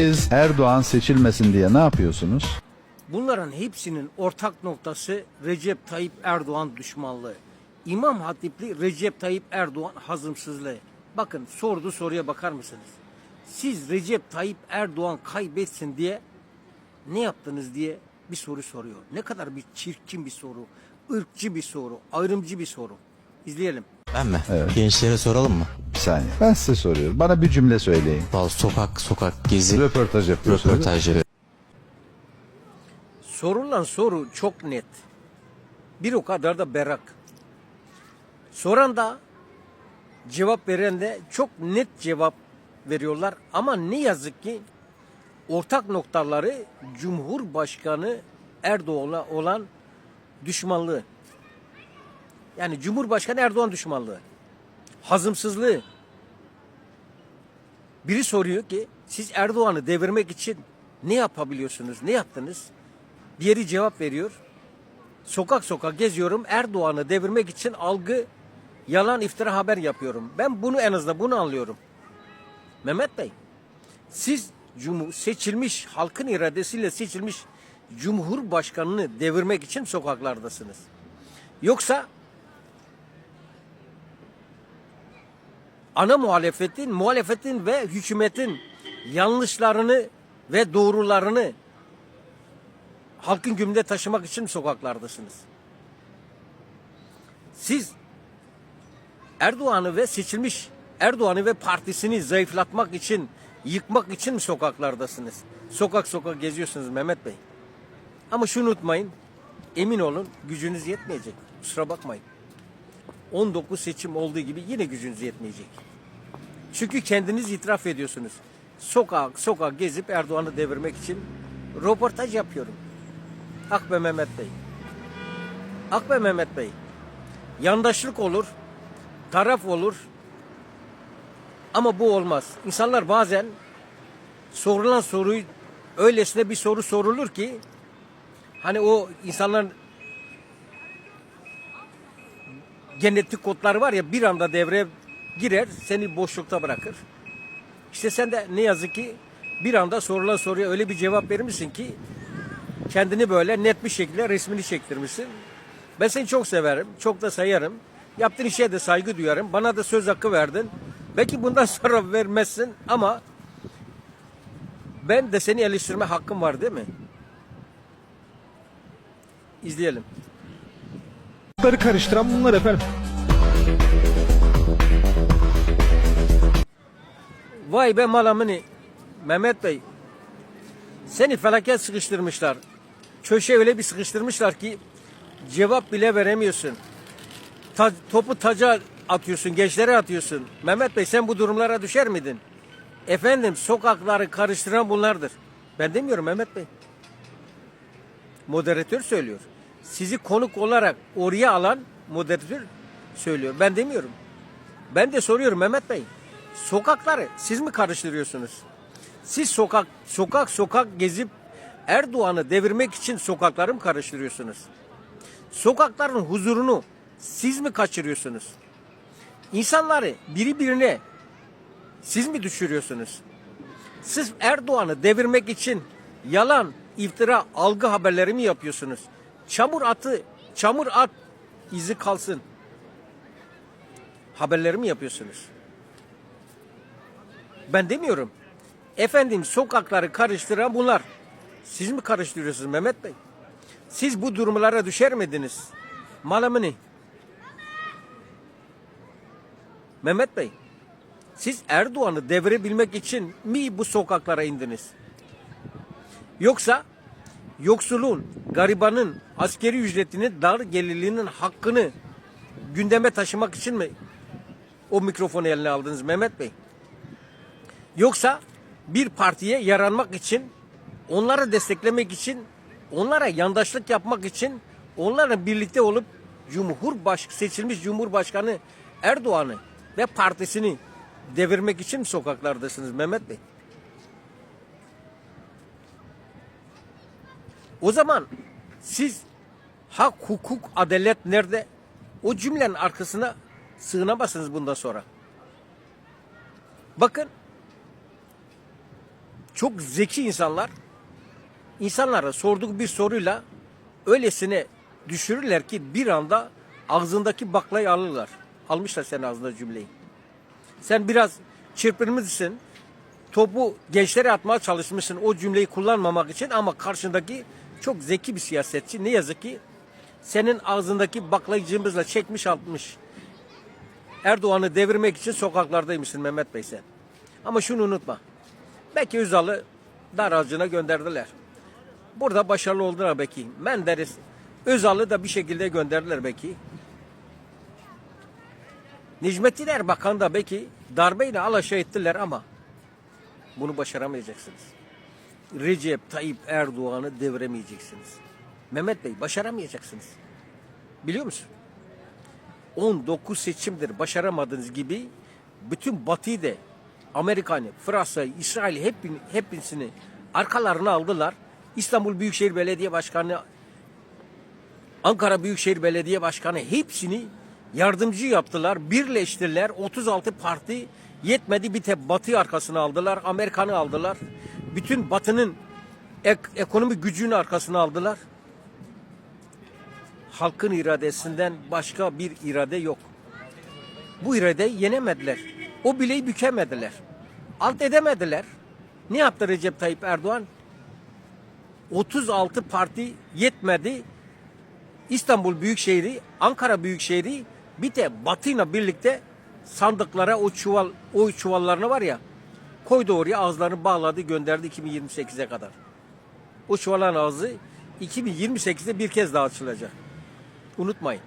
Siz Erdoğan seçilmesin diye ne yapıyorsunuz? Bunların hepsinin ortak noktası Recep Tayyip Erdoğan düşmanlığı. İmam Hatipli Recep Tayyip Erdoğan hazımsızlığı. Bakın sordu soruya bakar mısınız? Siz Recep Tayyip Erdoğan kaybetsin diye ne yaptınız diye bir soru soruyor. Ne kadar bir çirkin bir soru, ırkçı bir soru, ayrımcı bir soru. İzleyelim. Ben mi? Gençlere soralım mı? Bir saniye. Ben size soruyorum. Bana bir cümle söyleyin. Vallahi sokak sokak gezi Röportaj yapıyorsunuz. röportajları. Sorulan soru çok net. Bir o kadar da berrak. Soran da cevap veren de çok net cevap veriyorlar. Ama ne yazık ki ortak noktaları Cumhurbaşkanı Erdoğan'a olan düşmanlığı. Yani Cumhurbaşkanı Erdoğan düşmanlığı. Hazımsızlığı. Biri soruyor ki siz Erdoğan'ı devirmek için ne yapabiliyorsunuz? Ne yaptınız? Diğeri cevap veriyor. Sokak sokak geziyorum. Erdoğan'ı devirmek için algı, yalan, iftira haber yapıyorum. Ben bunu en azından bunu anlıyorum. Mehmet Bey, siz cumhur, seçilmiş, halkın iradesiyle seçilmiş Cumhurbaşkanını devirmek için sokaklardasınız. Yoksa ana muhalefetin, muhalefetin ve hükümetin yanlışlarını ve doğrularını halkın gündemine taşımak için sokaklardasınız. Siz Erdoğan'ı ve seçilmiş Erdoğan'ı ve partisini zayıflatmak için, yıkmak için mi sokaklardasınız? Sokak sokak geziyorsunuz Mehmet Bey. Ama şunu unutmayın, emin olun gücünüz yetmeyecek. Kusura bakmayın. 19 seçim olduğu gibi yine gücünüz yetmeyecek. Çünkü kendiniz itiraf ediyorsunuz. Sokak sokak gezip Erdoğan'ı devirmek için röportaj yapıyorum. Ak be Mehmet Bey. Ak be Mehmet Bey. Yandaşlık olur, taraf olur. Ama bu olmaz. İnsanlar bazen sorulan soruyu öylesine bir soru sorulur ki hani o insanların genetik kodları var ya bir anda devreye girer seni boşlukta bırakır. İşte sen de ne yazık ki bir anda sorulan soruya öyle bir cevap vermişsin ki kendini böyle net bir şekilde resmini çektirmişsin. Ben seni çok severim, çok da sayarım. Yaptığın işe de saygı duyarım. Bana da söz hakkı verdin. Belki bundan sonra vermezsin ama ben de seni eleştirme hakkım var değil mi? İzleyelim. Bunları karıştıran bunlar efendim. Vay be malamını. Mehmet Bey. Seni felaket sıkıştırmışlar. Köşe öyle bir sıkıştırmışlar ki cevap bile veremiyorsun. Ta- topu taca atıyorsun, gençlere atıyorsun. Mehmet Bey sen bu durumlara düşer miydin? Efendim sokakları karıştıran bunlardır. Ben demiyorum Mehmet Bey. Moderatör söylüyor. Sizi konuk olarak oraya alan moderatör söylüyor. Ben demiyorum. Ben de soruyorum Mehmet Bey. Sokakları siz mi karıştırıyorsunuz? Siz sokak sokak sokak gezip Erdoğan'ı devirmek için sokakları mı karıştırıyorsunuz? Sokakların huzurunu siz mi kaçırıyorsunuz? İnsanları biri birine siz mi düşürüyorsunuz? Siz Erdoğan'ı devirmek için yalan, iftira, algı haberleri mi yapıyorsunuz? Çamur atı, çamur at izi kalsın. Haberleri mi yapıyorsunuz? Ben demiyorum. Efendim sokakları karıştıran bunlar. Siz mi karıştırıyorsunuz Mehmet Bey? Siz bu durumlara düşer miydiniz? Malamını. Mehmet Bey, siz Erdoğan'ı devirebilmek için mi bu sokaklara indiniz? Yoksa yoksulun, garibanın askeri ücretini, dar gelirlinin hakkını gündeme taşımak için mi o mikrofonu eline aldınız Mehmet Bey? Yoksa bir partiye yaranmak için, onları desteklemek için, onlara yandaşlık yapmak için, onlarla birlikte olup Cumhurbaş seçilmiş Cumhurbaşkanı Erdoğan'ı ve partisini devirmek için sokaklardasınız Mehmet Bey? O zaman siz hak, hukuk, adalet nerede? O cümlenin arkasına sığınamazsınız bundan sonra. Bakın çok zeki insanlar insanlara sorduk bir soruyla öylesine düşürürler ki bir anda ağzındaki baklayı alırlar. Almışlar senin ağzında cümleyi. Sen biraz çırpınmışsın. Topu gençlere atmaya çalışmışsın o cümleyi kullanmamak için ama karşındaki çok zeki bir siyasetçi. Ne yazık ki senin ağzındaki baklayı cımbızla çekmiş atmış. Erdoğan'ı devirmek için sokaklardaymışsın Mehmet Bey sen. Ama şunu unutma. Belki Özal'ı dar ağacına gönderdiler. Burada başarılı oldular belki. Menderes, Özal'ı da bir şekilde gönderdiler belki. Necmettin Erbakan da belki darbeyle alaşağı ettiler ama bunu başaramayacaksınız. Recep Tayyip Erdoğan'ı deviremeyeceksiniz. Mehmet Bey başaramayacaksınız. Biliyor musun? 19 seçimdir başaramadığınız gibi bütün Batı'yı da Amerika'nı, Fransa'yı, İsrail'i hep, hepsini arkalarına aldılar. İstanbul Büyükşehir Belediye Başkanı, Ankara Büyükşehir Belediye Başkanı hepsini yardımcı yaptılar. Birleştirdiler. 36 parti yetmedi bir tek Batı arkasına aldılar. Amerikan'ı aldılar. Bütün Batı'nın ek, ekonomik gücünü arkasına aldılar halkın iradesinden başka bir irade yok. Bu iradeyi yenemediler. O bileği bükemediler. Alt edemediler. Ne yaptı Recep Tayyip Erdoğan? 36 parti yetmedi. İstanbul Büyükşehir'i, Ankara Büyükşehir'i bir de Batı'yla birlikte sandıklara o çuval, oy çuvallarını var ya koydu oraya ağızlarını bağladı gönderdi 2028'e kadar. O çuvalın ağzı 2028'de bir kez daha açılacak. Unutmayın.